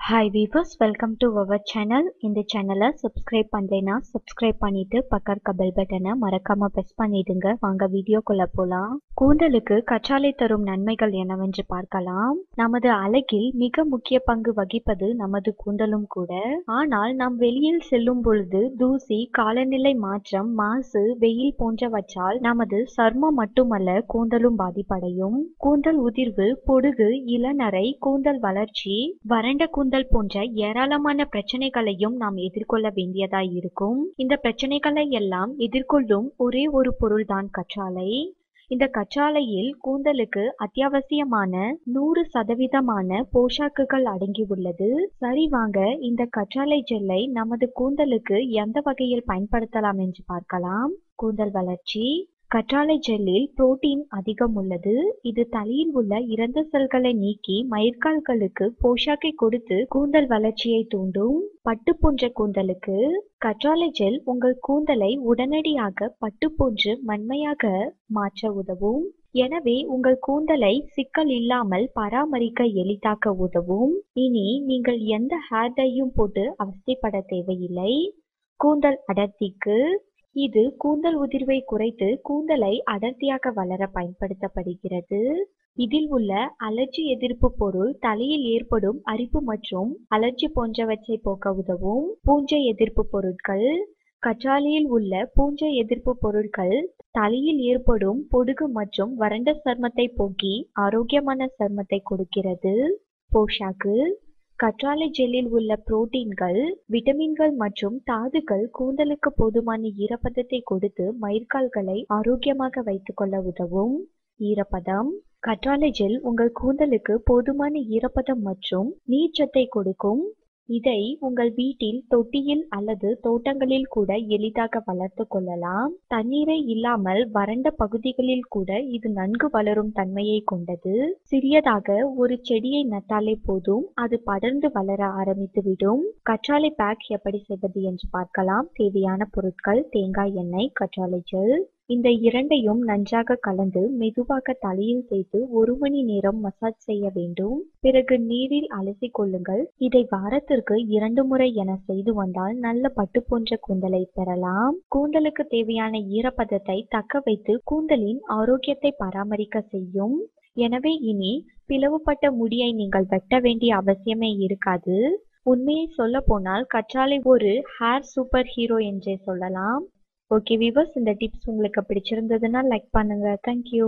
Hi viewers welcome to our channel இந்த சேனலை subscribe பண்ணலைன்னா சப்ஸ்கிரைப் பண்ணிட்டு பக்கம் இருக்க பெல் பட்டனை மறக்காமல் ப்ரெஸ் பண்ணிடுங்க. வாங்க வீடியோக்குள்ளே போகலாம் கூந்தலுக்கு கற்றாழை தரும் நன்மைகள் என்னவென்று பார்க்கலாம். நமது அழகில் மிக முக்கிய பங்கு வகிப்பது நமது கூந்தலும் கூட. ஆனால் நாம் வெளியில் செல்லும் பொழுது தூசி காலநிலை மாற்றம் மாசு வெயில் போன்றவற்றால் நமது சர்மம் மட்டுமல்ல கூந்தலும் பாதிப்படையும். கூந்தல் உதிர்வு பொடுகு இளநரை கூந்தல் வளர்ச்சி வறண்ட கூந்தல் போன்ற ஏராளமான பிரச்சனைகளையும் நாம் எதிர்கொள்ள வேண்டியதாய் இருக்கும். இந்த பிரச்சனைகளை எல்லாம் எதிர்கொள்ளும் ஒரே ஒரு பொருள்தான் கற்றாலை இந்த கற்றாலையில் கூந்தலுக்கு அத்தியாவசியமான நூறு சதவீதமான போஷாக்குகள் அடங்கியுள்ளது சரி வாங்க இந்த கற்றாழை ஜெல்லை நமது கூந்தலுக்கு எந்த வகையில் பயன்படுத்தலாம் என்று பார்க்கலாம். கூந்தல் வளர்ச்சி. கற்றாழை ஜெல்லில் புரோட்டீன் அதிகம் உள்ளது. இது தலையில் உள்ள இறந்த செல்களை நீக்கி மயிர்கால்களுக்கு போஷாக்கை கொடுத்து கூந்தல் வளர்ச்சியை தூண்டும். பட்டு போன்ற கூந்தலுக்கு கற்றாழை ஜெல் உங்கள் கூந்தலை உடனடியாக பட்டு போன்று மண்மையாக மாற்ற உதவும். எனவே உங்கள் கூந்தலை சிக்கல் இல்லாமல் பராமரிக்க எளிதாக்க உதவும். இனி நீங்கள் எந்த ஹேர் டையும் போட்டு அவசியப்பட தேவையில்லை. கூந்தல் அடர்த்திக்கு இது கூந்தல் உதிர்வை குறைத்து கூந்தலை அடர்த்தியாக வளர பயன்படுத்தப்படுகிறது. இதில் உள்ள அலர்ஜி எதிர்ப்பு பொருள் தலையில் ஏற்படும் அரிப்பு மற்றும் அலர்ஜி போன்றவற்றை போக்க உதவும் பூஞ்சை எதிர்ப்பு பொருட்கள். கற்றாழையில் உள்ள பூஞ்சை எதிர்ப்பு பொருட்கள் தலையில் ஏற்படும் பொடுகு மற்றும் வறண்ட சர்மத்தை போக்கி ஆரோக்கியமான சர்மத்தை கொடுக்கிறது. போஷாக்கு கற்றாழை ஜெல்லில் உள்ள புரோட்டீன்கள் விட்டமின்கள் மற்றும் தாதுக்கள் கூந்தலுக்கு போதுமான ஈரப்பதத்தை கொடுத்து மயிர்கால்களை ஆரோக்கியமாக வைத்துக்கொள்ள உதவும். ஈரப்பதம். கற்றாழை ஜெல் உங்கள் கூந்தலுக்கு போதுமான ஈரப்பதம் மற்றும் நீர்ச்சத்தை கொடுக்கும். இதை உங்கள் வீட்டில் தொட்டியில் அல்லது தோட்டங்களில் கூட எளிதாக வளர்த்து கொள்ளலாம். தண்ணீரை இல்லாமல் வறண்ட பகுதிகளில் கூட இது நன்கு வளரும் தன்மையை கொண்டது. சிறியதாக ஒரு செடியை நட்டாலே போதும் அது படர்ந்து வளர ஆரம்பித்துவிடும் கற்றாழை பேக் எப்படி செய்வது என்று பார்க்கலாம். தேவையான பொருட்கள் தேங்காய் எண்ணெய் கற்றாழை ஜெல் இந்த இரண்டையும் நன்றாக கலந்து மெதுவாக தலையில் தேய்த்து ஒரு மணி நேரம் மசாஜ் செய்ய வேண்டும். பிறகு நீரில் அலசி கொள்ளுங்கள். இதை வாரத்திற்கு இரண்டு முறை என செய்து வந்தால் நல்ல பட்டு போன்ற கூந்தலை பெறலாம். கூந்தலுக்கு தேவையான ஈரப்பதத்தை தக்க வைத்து கூந்தலின் ஆரோக்கியத்தை பராமரிக்க செய்யும். எனவே இனி பிளவுபட்ட முடியை நீங்கள் வெட்ட வேண்டிய அவசியமே இருக்காது. உண்மையை சொல்ல போனால் கற்றாழை ஒரு ஹேர் சூப்பர் ஹீரோ என்றே சொல்லலாம். ஓகே விவர்ஸ் இந்த டிப்ஸ் உங்களுக்கு பிடிச்சிருந்ததுன்னா லைக் பண்ணுங்க. தேங்க்யூ